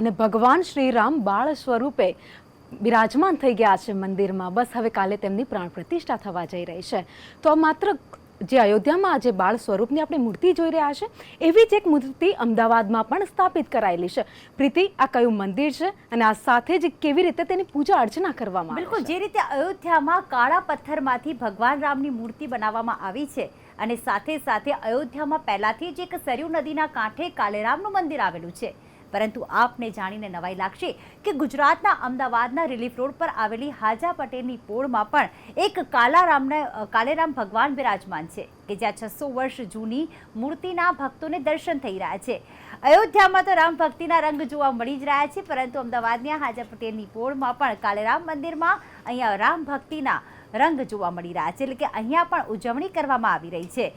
અને ભગવાન શ્રીરામ બાળ સ્વરૂપે બિરાજમાન થઈ ગયા છે મંદિરમાં. બસ હવે કાલે તેમની પ્રાણ પ્રતિષ્ઠા થવા જઈ રહી છે. તો માત્ર જે અયોધ્યામાં આજે બાળ સ્વરૂપની આપણે મૂર્તિ જોઈ રહ્યા છે એવી જ એક મૂર્તિ અમદાવાદમાં પણ સ્થાપિત કરાયેલી છે. પ્રીતિ આ કયું મંદિર છે અને આ સાથે જ કેવી રીતે તેની પૂજા અર્ચના કરવામાં બિલકુલ જે રીતે અયોધ્યામાં કાળા પથ્થરમાંથી ભગવાન રામની મૂર્તિ બનાવવામાં આવી છે અને સાથે સાથે અયોધ્યામાં પહેલાથી જ એક સરયુ નદીના કાંઠે કાલેરામનું મંદિર આવેલું છે. પરંતુ આપને જાણીને નવાઈ લાગશે કે ગુજરાતના અમદાવાદના રિલીફ રોડ પર આવેલી હાજા પટેલની પોળમાં પણ એક કાલારામના કાલેરામ ભગવાન બિરાજમાન છે કે જ્યાં છસો વર્ષ જૂની મૂર્તિના ભક્તોને દર્શન થઈ રહ્યા છે. અયોધ્યામાં તો રામ ભક્તિના રંગ જોવા મળી જ રહ્યા છે, પરંતુ અમદાવાદની હાજા પટેલની પોળમાં પણ કાલેરામ મંદિરમાં અહીંયા રામ ભક્તિના રંગ જોવા મળી રહ્યા છે. એટલે કે અહીંયા પણ ઉજવણી કરવામાં આવી રહી છે.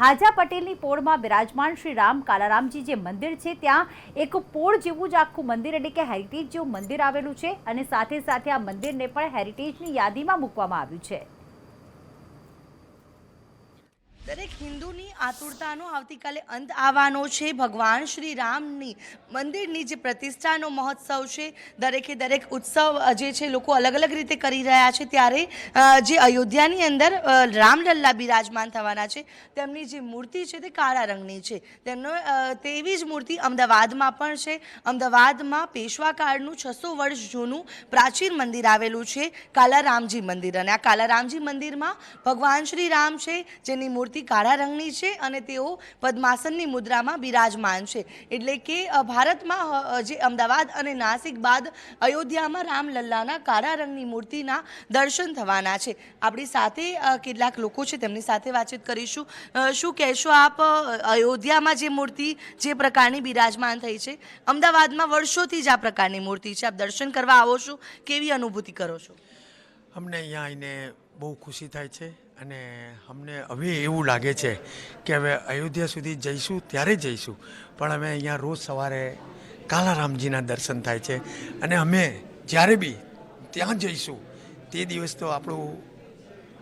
હાજા પટેલની પોળમાં બિરાજમાન શ્રી રામ કાલારામજી જે મંદિર છે, ત્યાં એક પોળ જેવું જ આખું મંદિર, એટલે કે હેરિટેજ જેવું મંદિર આવેલું છે અને સાથે સાથે આ મંદિરને પણ હેરિટેજની યાદીમાં મૂકવામાં આવ્યું છે. દરેક હિન્દુની આતુરતાનો આવતીકાલે અંત આવવાનો છે. ભગવાન શ્રી રામની મંદિરની જે પ્રતિષ્ઠાનો મહોત્સવ છે, દરેકે દરેક ઉત્સવ જે છે, લોકો અલગ અલગ રીતે કરી રહ્યા છે. ત્યારે જે અયોધ્યાની અંદર રામલલ્લા બિરાજમાન થવાના છે, તેમની જે મૂર્તિ છે તે કાળા રંગની છે. તેમનો તેવી જ મૂર્તિ અમદાવાદમાં પણ છે. અમદાવાદમાં પેશવા કાળનું છસો વર્ષ જૂનું પ્રાચીન મંદિર આવેલું છે, કાલારામજી મંદિર. અને આ કાલારામજી મંદિરમાં ભગવાન શ્રી રામ છે, જેની મૂર્તિ કાળા રંગની છે અને તેઓ પદ્માસનની મુદ્રામાં બિરાજમાન છે. એટલે કે ભારતમાં જે અમદાવાદ અને નાસિક બાદ અયોધ્યામાં રામલલ્લાના કાળા રંગની મૂર્તિના દર્શન થવાના છે. આપણી સાથે કેટલાક લોકો છે, તેમની સાથે વાતચીત કરીશું. શું કહેશો આપ અયોધ્યામાં જે મૂર્તિ જે પ્રકારની બિરાજમાન થઈ છે? અમદાવાદમાં વર્ષોથી જ આ પ્રકારની મૂર્તિ છે. આપ દર્શન કરવા આવો છો, કેવી અનુભૂતિ કરો છો? અમને અહીંયા આવીને બહુ ખુશી થાય છે અને અમને હવે એવું લાગે છે કે હવે અયોધ્યા સુધી જઈશું, ત્યારે જઈશું. પણ અમે અહીંયા રોજ સવારે કાલારામજીના દર્શન થાય છે અને અમે જ્યારે બી ત્યાં જઈશું, તે દિવસ તો આપણું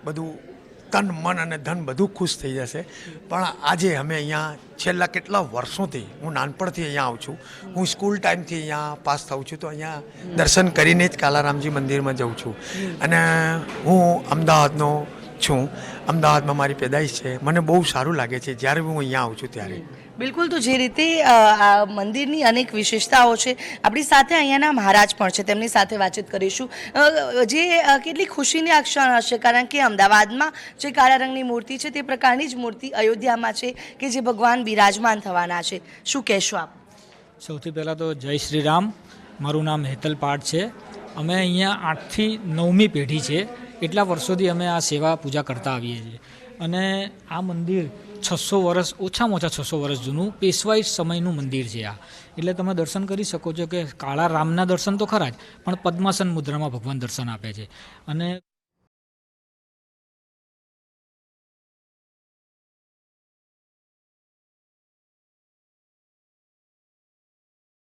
બધું તન, મન અને ધન બધું ખુશ થઈ જશે. પણ આજે અમે અહીંયા છેલ્લા કેટલા વર્ષોથી, હું નાનપણથી અહીંયા આવું છું. હું સ્કૂલ ટાઈમથી અહીંયા પાસ થઉં છું, તો અહીંયા દર્શન કરીને જ કાલારામજી મંદિરમાં જાઉં છું. અને હું અમદાવાદનો છું. અમદાવાદમાં મારી પેદાઈશ છે. મને બહુ સારું લાગે છે. જ્યારે હું અહીંયા આવું છું ત્યારે. બિલકુલ તો જે રીતે આ મંદિરની અનેક વિશેષતાઓ છે આપણી સાથે અહીંયાના મહારાજ પણ છે. તેમની સાથે વાતચીત કરીશું. જે કેટલી ખુશીની આ ક્ષણ હશે કારણ કે અમદાવાદમાં જે કાળા રંગની મૂર્તિ છે તે પ્રકારની જ મૂર્તિ અયોધ્યામાં છે કે જે ભગવાન બિરાજમાન થવાના છે. શું કહેશો આપ? સૌથી પહેલાં તો જય શ્રી રામ. મારું નામ હેતલ પાઠ છે. અમે અહીંયા આઠથી નવમી પેઢી છે. એટલા વર્ષોથી અમે આ સેવા પૂજા કરતા આવીએ છીએ. અને આ મંદિર છસો વર્ષ, ઓછામાં ઓછા છસો વર્ષ જૂનું, પેશવાઈ સમયનું મંદિર છે આ. એટલે તમે દર્શન કરી શકો છો કે કાળા રામના દર્શન તો ખરા જ, પણ પદ્માસન મુદ્રામાં ભગવાન દર્શન આપે છે. અને